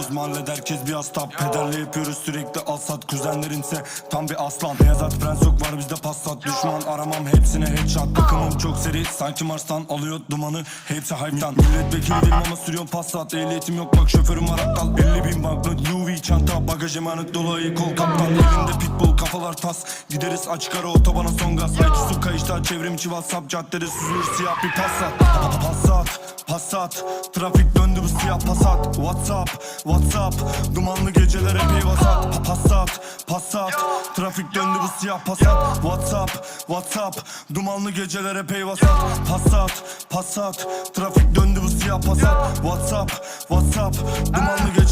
Geziyoruz mahallede herkes bir hasta. Pederle yapıyoruz sürekli alsat Kuzenlerimse tam bir aslan. Beyazat prens yok var bizde passat. Düşman aramam hepsine headshot. Takımım çok seri. Sanki Mars'tan alıyor dumanı Hepsi hayvan Milletvekili değilim ama sürüyorum passat. Ehliyetim yok bak şoförüm var aptal. 50 bin banknot Louis çanta. Bagaj emanet dolu kol kaptan. Elinde pitbull kafalar tas. Gideriz açık ara otobana son gaz. Ayçi su kayışta çevrim içi whatsapp Caddede süzülür siyah bir passat. Passat Passat. Trafik döndü bu siyah Passat. Whatsapp Whatsapp. Dumanlı geceler epey vasat. Pa- Passat Passat. Trafik döndü bu siyah Passat. Whatsapp Whatsapp. Dumanlı geceler epey vasat. Passat Passat. Trafik döndü bu siyah Passat. Whatsapp Whatsapp. Dumanlı geceler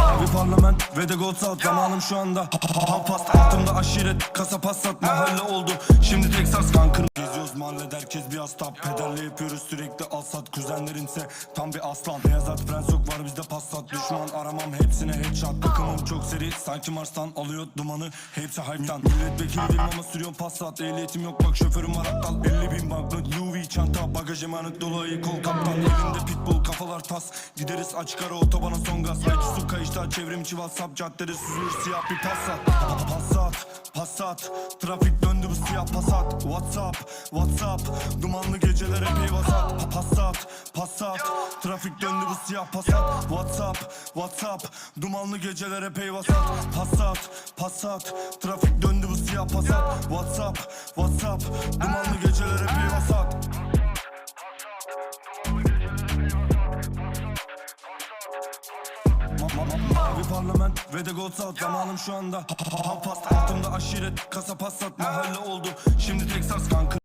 Mavi parlament ve de gold salt. Zamanım şu anda Hapast altımda aşiret Kasa passat. Mahalle oldu. Şimdi Texas kankın Geziyoruz. Mahallede herkes bir hasta Pederle yapıyoruz sürekli alsat. Kuzenlerimse tam bir aslan. Beyazat prens yok var bizde passat. Düşman aramam hepsine headshot. Takımım çok seri. Sanki Mars'tan alıyor dumanı. Hepsi hayvan Milletvekili değilim ama sürüyorum passat. Ehliyetim yok bak şoförüm var aptal 50 bin banknot Louis çanta. Bagaj emanet dolu ayı kol kaptan. Elinde pitbull kafalar tas. Gideriz açık ara otobana son gaz. Ayçi su kayışta çevrim içi whatsapp Caddede süzülür siyah bir passat. Passat Passat. Trafik döndü bu siyah passat. Whatsapp Whatsapp. Dumanlı geceler epey Passat Passat. Trafik döndü bu siyah passat. Whatsapp Whatsapp. Dumanlı geceler epey Passat Passat. Trafik döndü bu siyah passat. Whatsapp Whatsapp. Dumanlı geceler epey parlament ve de gold salt Zamanım şu anda Hapast altımda aşiret Kasa passat mahalle oldu Şimdi Texas kankı